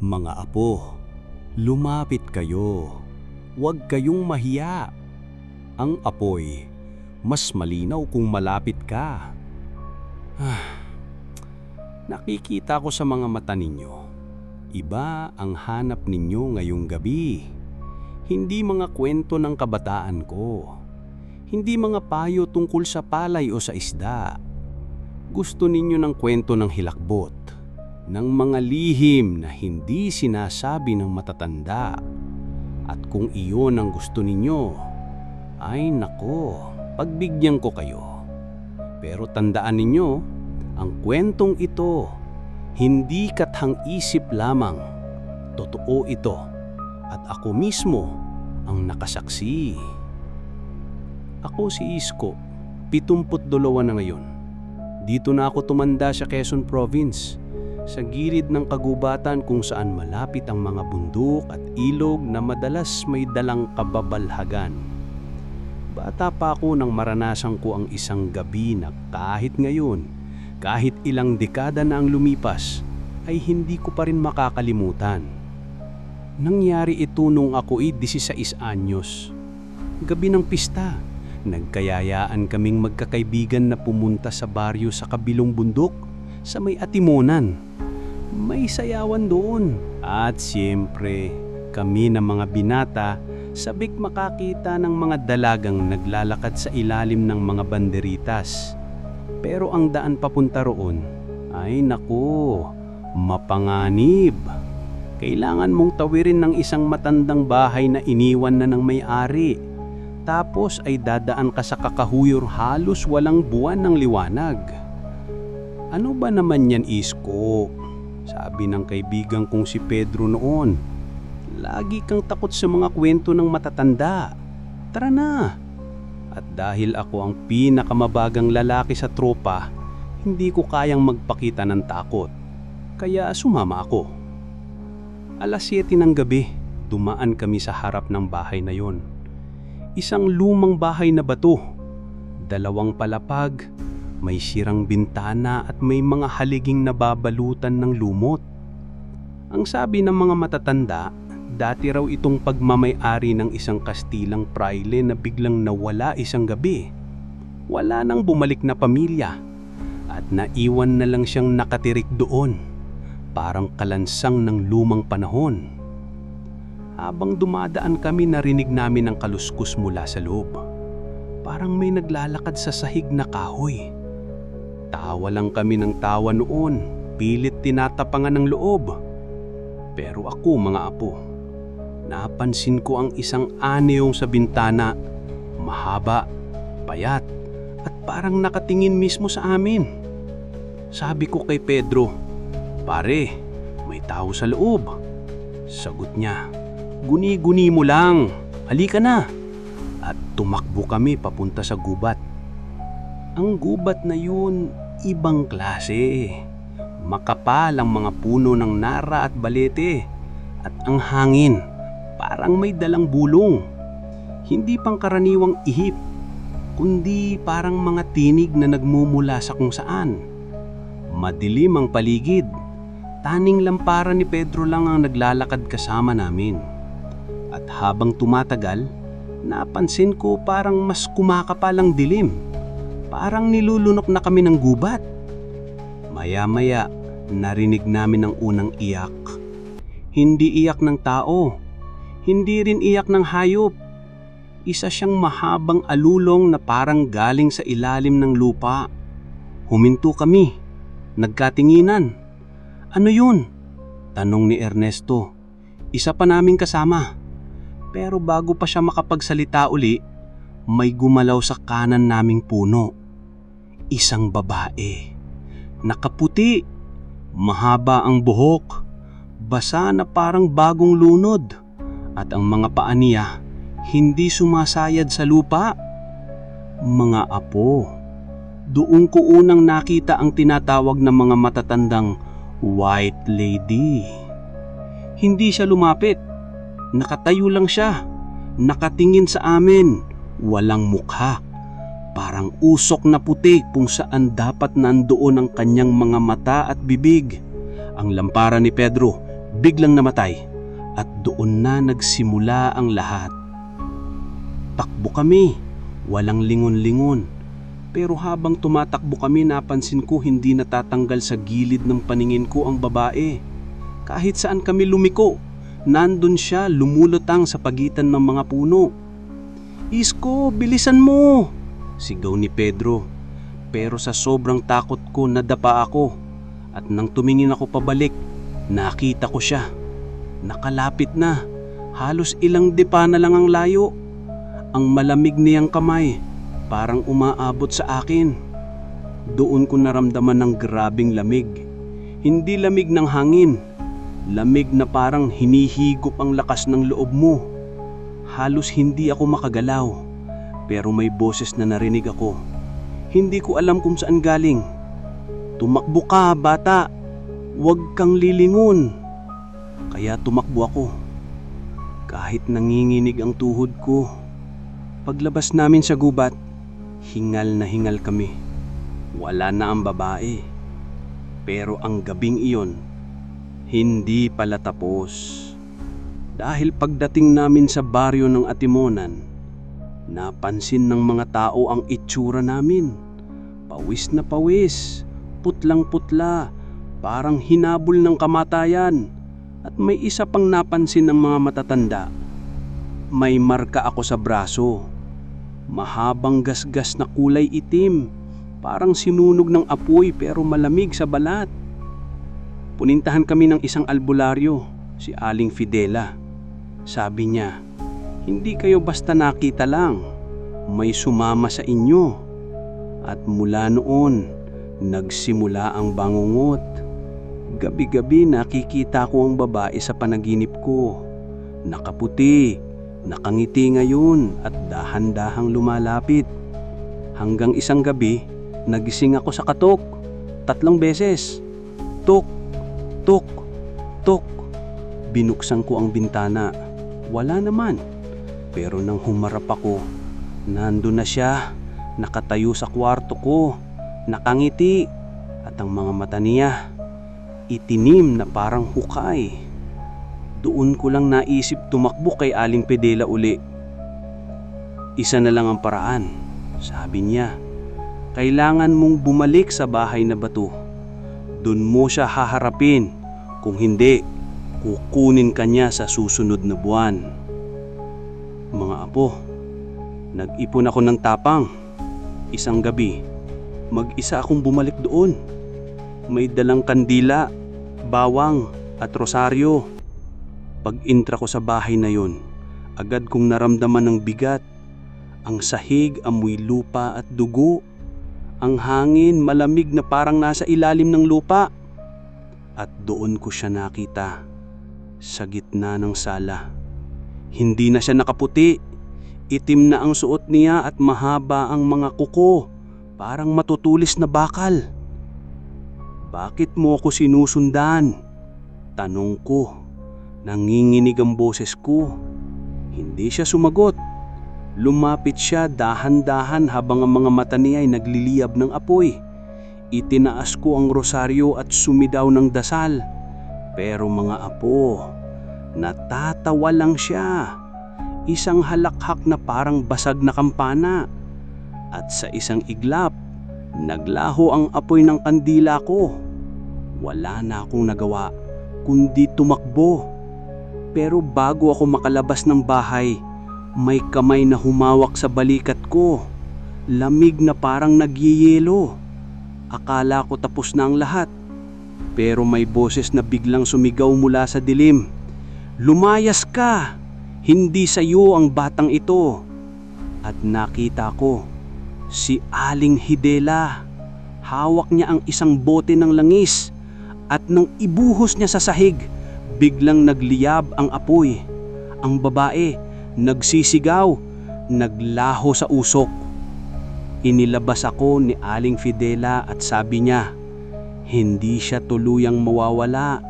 Mga apo, lumapit kayo. Huwag kayong mahiya. Ang apoy, mas malinaw kung malapit ka. Ah, nakikita ko sa mga mata ninyo. Iba ang hanap ninyo ngayong gabi. Hindi mga kwento ng kabataan ko. Hindi mga payo tungkol sa palay o sa isda. Gusto ninyo ng kwento ng hilakbot, ng mga lihim na hindi sinasabi ng matatanda. At kung iyon ang gusto ninyo, ay nako, pagbigyan ko kayo. Pero tandaan ninyo, ang kwentong ito, hindi kathang isip lamang. Totoo ito at ako mismo ang nakasaksi. Ako si Isko, 72 na ngayon. Dito na ako tumanda sa Quezon Province, sa gilid ng kagubatan kung saan malapit ang mga bundok at ilog na madalas may dalang kababalhagan. Bata pa ako nang maranasan ko ang isang gabi na kahit ngayon, kahit ilang dekada na ang lumipas, ay hindi ko pa rin makakalimutan. Nangyari ito nung ako ay 16 anyos. Gabi ng pista, nagkayayaan kaming magkakaibigan na pumunta sa baryo sa kabilong bundok sa may atimunan. May sayawan doon. At siyempre, kami na mga binata sabik makakita ng mga dalagang naglalakad sa ilalim ng mga banderitas. Pero ang daan papunta roon ay naku, mapanganib. Kailangan mong tawirin ng isang matandang bahay na iniwan na ng may-ari. Tapos ay dadaan ka sa kakahuyor halos walang buwan ng liwanag. Ano ba naman yan, Isko? Sabi ng kaibigan kong si Pedro noon. Lagi kang takot sa mga kwento ng matatanda. Tara na! At dahil ako ang pinakamabagang lalaki sa tropa, hindi ko kayang magpakita ng takot. Kaya sumama ako. Alas 7 ng gabi, dumaan kami sa harap ng bahay na yon. Isang lumang bahay na bato, dalawang palapag, may sirang bintana at may mga haliging nababalutan ng lumot. Ang sabi ng mga matatanda, dati raw itong pagmamay-ari ng isang kastilang praile na biglang nawala isang gabi. Wala nang bumalik na pamilya at naiwan na lang siyang nakatirik doon, parang kalansang ng lumang panahon. Habang dumadaan kami narinig namin ang kaluskus mula sa loob. Parang may naglalakad sa sahig na kahoy. Tawa lang kami ng tawa noon, pilit tinatapangan ng loob. Pero ako mga apo, napansin ko ang isang aneyong sa bintana, mahaba, payat, at parang nakatingin mismo sa amin. Sabi ko kay Pedro, Pare, may tao sa loob. Sagot niya, Guni-guni mo lang, halika na. At tumakbo kami papunta sa gubat. Ang gubat na yun, ibang klase. Makapal ang mga puno ng nara at balete. At ang hangin, parang may dalang bulong. Hindi pangkaraniwang ihip, kundi parang mga tinig na nagmumula sa kung saan. Madilim ang paligid. Taning lampara ni Pedro lang ang naglalakad kasama namin. At habang tumatagal, napansin ko parang mas kumakapal ang dilim. Parang nilulunok na kami ng gubat. Maya-maya, narinig namin ang unang iyak. Hindi iyak ng tao. Hindi rin iyak ng hayop. Isa siyang mahabang alulong na parang galing sa ilalim ng lupa. Huminto kami. Nagkatinginan. Ano yun? Tanong ni Ernesto. Isa pa naming kasama. Pero bago pa siya makapagsalita uli, may gumalaw sa kanan naming puno. Isang babae. Nakaputi. Mahaba ang buhok. Basa na parang bagong lunod. At ang mga paa niya hindi sumasayad sa lupa. Mga apo. Doon ko unang nakita ang tinatawag ng mga matatandang White Lady. Hindi siya lumapit. Nakatayo lang siya. Nakatingin sa amin. Walang mukha. Parang usok na puti kung saan dapat nandoon ang kanyang mga mata at bibig. Ang lampara ni Pedro, biglang namatay at doon na nagsimula ang lahat. Takbo kami, walang lingon-lingon. Pero habang tumatakbo kami napansin ko hindi natatanggal sa gilid ng paningin ko ang babae. Kahit saan kami lumiko, nandun siya lumulutang sa pagitan ng mga puno. Isko, bilisan mo! Sigaw ni Pedro. Pero sa sobrang takot ko nadapa ako at nang tumingin ako pabalik, nakita ko siya. Nakalapit na, halos ilang dipa na lang ang layo. Ang malamig niyang kamay, parang umaabot sa akin. Doon ko naramdaman ng grabing lamig. Hindi lamig ng hangin, lamig na parang hinihigop ang lakas ng loob mo. Halos hindi ako makagalaw, pero may boses na narinig ako. Hindi ko alam kung saan galing. Tumakbo ka, bata. Huwag kang lilingon. Kaya tumakbo ako. Kahit nanginginig ang tuhod ko. Paglabas namin sa gubat, hingal na hingal kami. Wala na ang babae. Pero ang gabing iyon, hindi pala tapos. Dahil pagdating namin sa baryo ng Atimonan, napansin ng mga tao ang itsura namin. Pawis na pawis, putlang-putla, parang hinabol ng kamatayan. At may isa pang napansin ng mga matatanda. May marka ako sa braso. Mahabang gasgas na kulay itim, parang sinunog ng apoy pero malamig sa balat. Punintahan kami ng isang albularyo, si Aling Fidela. Sabi niya, hindi kayo basta nakita lang, may sumama sa inyo. At mula noon, nagsimula ang bangungot. Gabi-gabi nakikita ko ang babae sa panaginip ko. Nakaputi, nakangiti ngayon at dahan-dahang lumalapit. Hanggang isang gabi, nagising ako sa katok. Tatlong beses. Tok, tok, tok. Binuksan ko ang bintana. Wala naman. Pero nang humarap ako, nando na siya, nakatayo sa kwarto ko, nakangiti, at ang mga mata niya, itinim na parang hukay. Doon ko lang naisip tumakbo kay Aling Pedela uli. Isa na lang ang paraan, sabi niya. Kailangan mong bumalik sa bahay na bato. Doon mo siya haharapin. Kung hindi, kukunin ka niya sa susunod na buwan. Mga apo, nag-ipon ako ng tapang. Isang gabi, mag-isa akong bumalik doon. May dalang kandila, bawang at rosaryo. Pag-intra ko sa bahay na yon, agad kong naramdaman ng bigat. Ang sahig amoy lupa at dugo. Ang hangin malamig na parang nasa ilalim ng lupa. At doon ko siya nakita sa gitna ng sala. Hindi na siya nakaputi. Itim na ang suot niya at mahaba ang mga kuko. Parang matutulis na bakal. Bakit mo ako sinusundan? Tanong ko. Nanginginig ang boses ko. Hindi siya sumagot. Lumapit siya dahan-dahan habang ang mga mata niya ay nagliliyab ng apoy. Itinaas ko ang rosaryo at sumidaw ng dasal. Pero mga apo, natatawa lang siya. Isang halakhak na parang basag na kampana. At sa isang iglap, naglaho ang apoy ng kandila ko. Wala na akong nagawa, kundi tumakbo. Pero bago ako makalabas ng bahay, may kamay na humawak sa balikat ko. Lamig na parang nagyeyelo. Akala ko tapos na ang lahat. Pero may boses na biglang sumigaw mula sa dilim. Lumayas ka! Hindi sa iyo ang batang ito. At nakita ko, si Aling Hidela. Hawak niya ang isang bote ng langis at nang ibuhos niya sa sahig, biglang nagliyab ang apoy. Ang babae, nagsisigaw, naglaho sa usok. Inilabas ako ni Aling Fidela at sabi niya, hindi siya tuluyang mawawala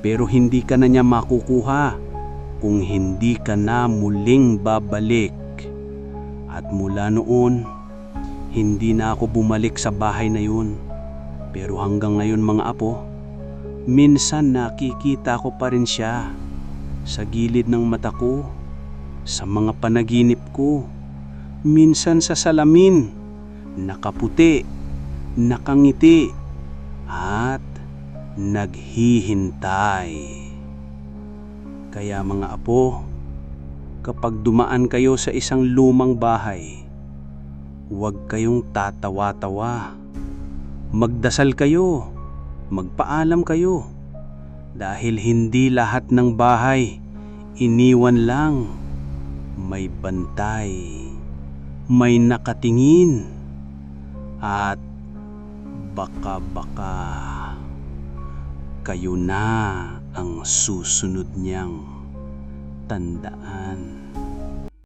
pero hindi ka na niya makukuha kung hindi ka na muling babalik. At mula noon, hindi na ako bumalik sa bahay na yun. Pero hanggang ngayon mga apo, Minsan nakikita ko pa rin siya sa gilid ng mata ko, sa mga panaginip ko, minsan sa salamin, nakaputi, nakangiti, at naghihintay. Kaya mga apo, kapag dumaan kayo sa isang lumang bahay, huwag kayong tatawa-tawa. Magdasal kayo, magpaalam kayo. Dahil hindi lahat ng bahay iniwan lang. May bantay, may nakatingin, at baka-baka kayo na ang susunod niyang tandaan.